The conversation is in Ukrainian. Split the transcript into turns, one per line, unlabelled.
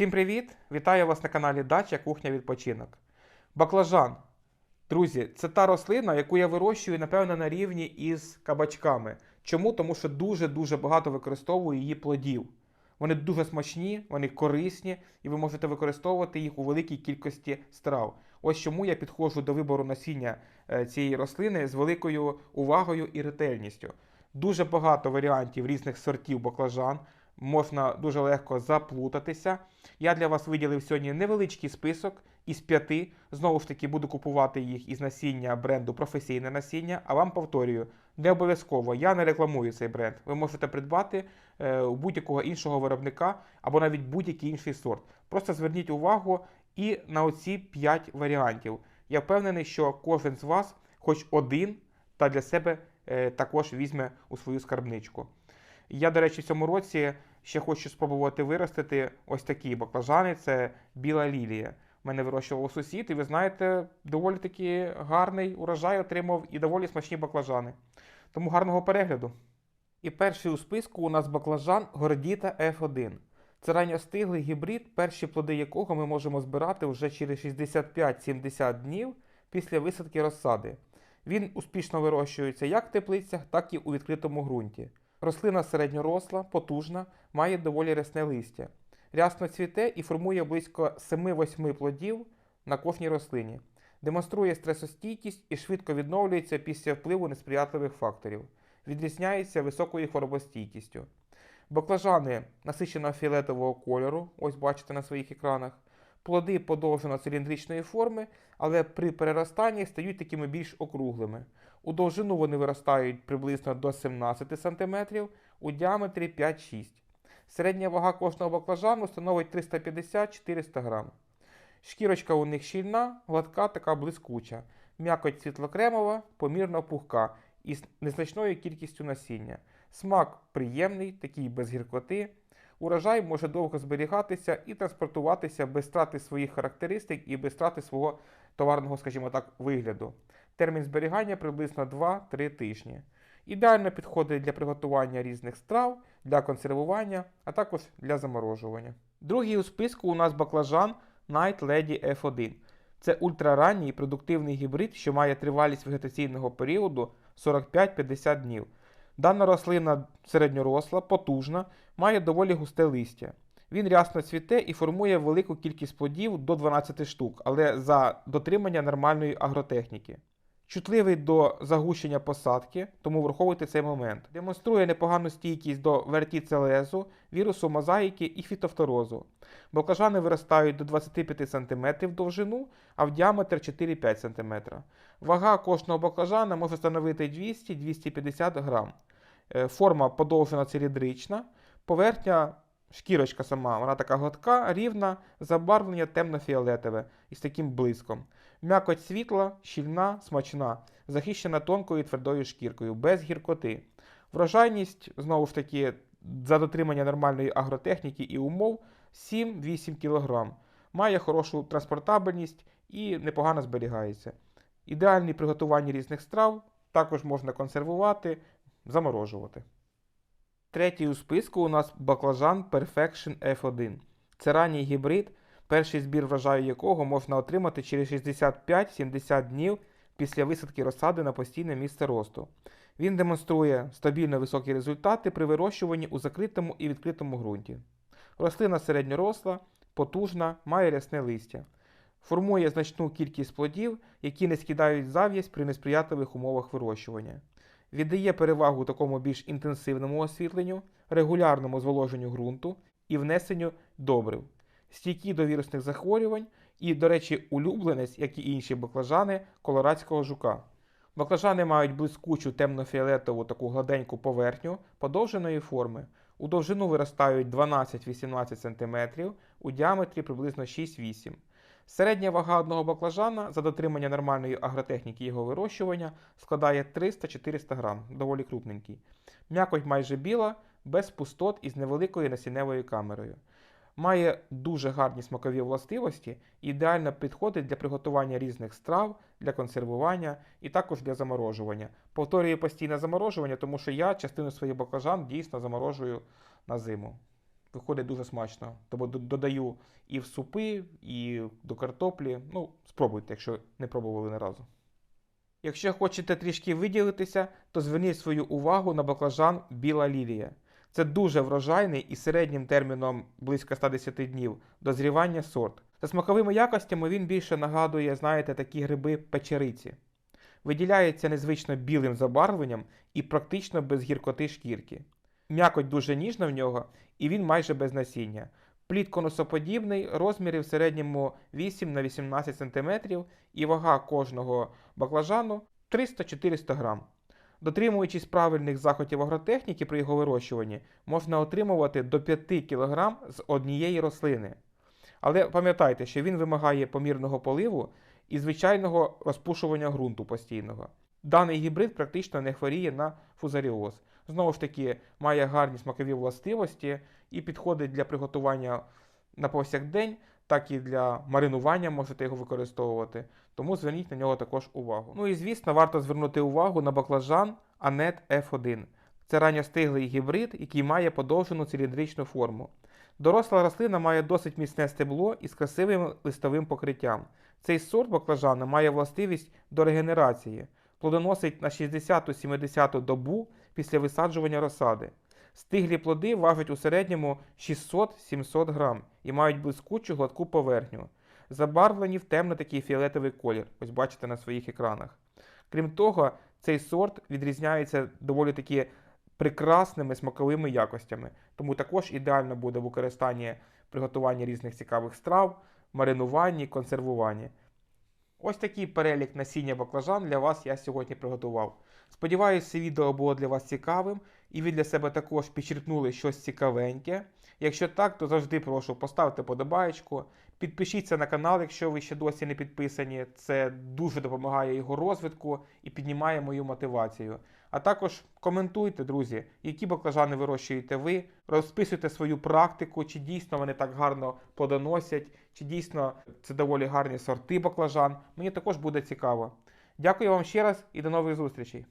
Всім привіт! Вітаю вас на каналі Дача Кухня Відпочинок. Баклажан. Друзі, це та рослина, яку я вирощую, напевно, на рівні із кабачками. Чому? Тому що дуже-дуже багато використовую її плодів. Вони дуже смачні, вони корисні, і ви можете використовувати їх у великій кількості страв. Ось чому я підходжу до вибору насіння е, цієї рослини з великою увагою і ретельністю. Дуже багато варіантів різних сортів баклажан. Можна дуже легко заплутатися. Я для вас виділив сьогодні невеличкий список із п'яти. Знову ж таки, буду купувати їх із насіння бренду професійне насіння. А вам повторюю, не обов'язково я не рекламую цей бренд. Ви можете придбати е, у будь-якого іншого виробника або навіть будь-який інший сорт. Просто зверніть увагу і на оці 5 варіантів. Я впевнений, що кожен з вас, хоч один, та для себе е, також візьме у свою скарбничку. Я, до речі, в цьому році ще хочу спробувати виростити ось такі баклажани. Це біла лілія. Мене вирощував сусід, і ви знаєте, доволі таки гарний урожай отримав і доволі смачні баклажани. Тому гарного перегляду. І перший у списку у нас баклажан Гордіта F1. Це ранньостиглий гібрид, перші плоди якого ми можемо збирати вже через 65-70 днів після висадки розсади. Він успішно вирощується як в теплицях, так і у відкритому ґрунті. Рослина середньоросла, потужна, має доволі рясне листя. Рясно цвіте і формує близько 7-8 плодів на кожній рослині. Демонструє стресостійкість і швидко відновлюється після впливу несприятливих факторів. Відрізняється високою хворобостійкістю. Баклажани насичено фіолетового кольору, ось бачите на своїх екранах. Плоди подовжено-циліндричної форми, але при переростанні стають такими більш округлими. У довжину вони виростають приблизно до 17 см, у діаметрі 5-6 Середня вага кожного баклажану становить 350-400 г. Шкірочка у них щільна, гладка, така блискуча, м'якоть світлокремова, помірно пухка із незначною кількістю насіння. Смак приємний, такий без гіркоти. Урожай може довго зберігатися і транспортуватися без втрати своїх характеристик і без втрати свого товарного, скажімо так, вигляду. Термін зберігання приблизно 2-3 тижні. Ідеально підходить для приготування різних страв, для консервування, а також для заморожування. Другий у списку у нас баклажан Night Lady F1. Це ультраранній продуктивний гібрид, що має тривалість вегетаційного періоду 45-50 днів. Дана рослина середньоросла, потужна, має доволі густе листя. Він рясно цвіте і формує велику кількість плодів до 12 штук, але за дотримання нормальної агротехніки. Чутливий до загущення посадки, тому враховуйте цей момент. Демонструє непогану стійкість до вертіцелезу, вірусу мозаїки і фітофторозу. Баклажани виростають до 25 см в довжину, а в діаметр 4-5 см. Вага кожного баклажана може становити 200-250 грам. Е, Форма подовжена циліндрична, поверхня шкірочка сама, вона така гладка, рівна, забарвлення темно-фіолетове із таким блиском. М'якоть світла, щільна, смачна, захищена тонкою і твердою шкіркою, без гіркоти. Врожайність, знову ж таки, за дотримання нормальної агротехніки і умов 7-8 кг. Має хорошу транспортабельність і непогано зберігається. Ідеальні приготування різних страв, також можна консервувати, заморожувати. Третій у списку у нас баклажан Perfection F1. Це ранній гібрид, перший збір врожаю якого можна отримати через 65-70 днів після висадки розсади на постійне місце росту. Він демонструє стабільно високі результати при вирощуванні у закритому і відкритому ґрунті. Рослина середньоросла, потужна, має рясне листя. Формує значну кількість плодів, які не скидають зав'язь при несприятливих умовах вирощування. Віддає перевагу такому більш інтенсивному освітленню, регулярному зволоженню ґрунту і внесенню добрив, стійкі до вірусних захворювань і, до речі, улюбленець, як і інші баклажани кoloрадського жука. Баклажани мають блискучу темно-фіолетову таку гладеньку поверхню подовженої форми. У довжину виростають 12-18 см, у діаметрі приблизно 6-8 Середня вага одного баклажана за дотримання нормальної агротехніки його вирощування складає 300-400 грам, доволі крупненький. М'якоть майже біла, без пустот і з невеликою насінневою камерою. Має дуже гарні смакові властивості і ідеально підходить для приготування різних страв, для консервування і також для заморожування. Повторюю постійне заморожування, тому що я частину своїх баклажан дійсно заморожую на зиму. Виходить дуже смачно. Тому додаю і в супи, і до картоплі. Ну, спробуйте, якщо не пробували ні разу. Якщо хочете трішки виділитися, то зверніть свою увагу на баклажан Біла Лілія. Це дуже врожайний і середнім терміном близько 110 днів дозрівання сорт. За смаковими якостями він більше нагадує, знаєте, такі гриби печериці. Виділяється незвично білим забарвленням і практично без гіркоти шкірки. М'якоть дуже ніжна в нього, і він майже без насіння. Плід конусоподібний, розміри в середньому 8 на 18 см і вага кожного баклажану 300-400 грам. Дотримуючись правильних заходів агротехніки при його вирощуванні, можна отримувати до 5 кг з однієї рослини. Але пам'ятайте, що він вимагає помірного поливу і звичайного розпушування ґрунту постійного. Даний гібрид практично не хворіє на фузаріоз. Знову ж таки, має гарні смакові властивості і підходить для приготування на повсякдень, так і для маринування можете його використовувати. Тому зверніть на нього також увагу. Ну і звісно, варто звернути увагу на баклажан Анет F1. Це ранньостиглий гібрид, який має подовжену циліндричну форму. Доросла рослина має досить міцне стебло із красивим листовим покриттям. Цей сорт баклажана має властивість до регенерації, плодоносить на 60-70 добу після висаджування розсади. Стиглі плоди важать у середньому 600-700 грам і мають блискучу гладку поверхню, забарвлені в темно такий фіолетовий колір, ось бачите на своїх екранах. Крім того, цей сорт відрізняється доволі таки прекрасними смаковими якостями, тому також ідеально буде в використанні приготування різних цікавих страв, маринуванні, консервуванні. Ось такий перелік насіння баклажан для вас я сьогодні приготував. Сподіваюся, це відео було для вас цікавим і ви для себе також підчеркнули щось цікавеньке. Якщо так, то завжди прошу поставте подобаєчку, підпишіться на канал, якщо ви ще досі не підписані. Це дуже допомагає його розвитку і піднімає мою мотивацію. А також коментуйте, друзі, які баклажани вирощуєте ви, розписуйте свою практику, чи дійсно вони так гарно плодоносять, чи дійсно це доволі гарні сорти баклажан. Мені також буде цікаво. Дякую вам ще раз і до нових зустрічей.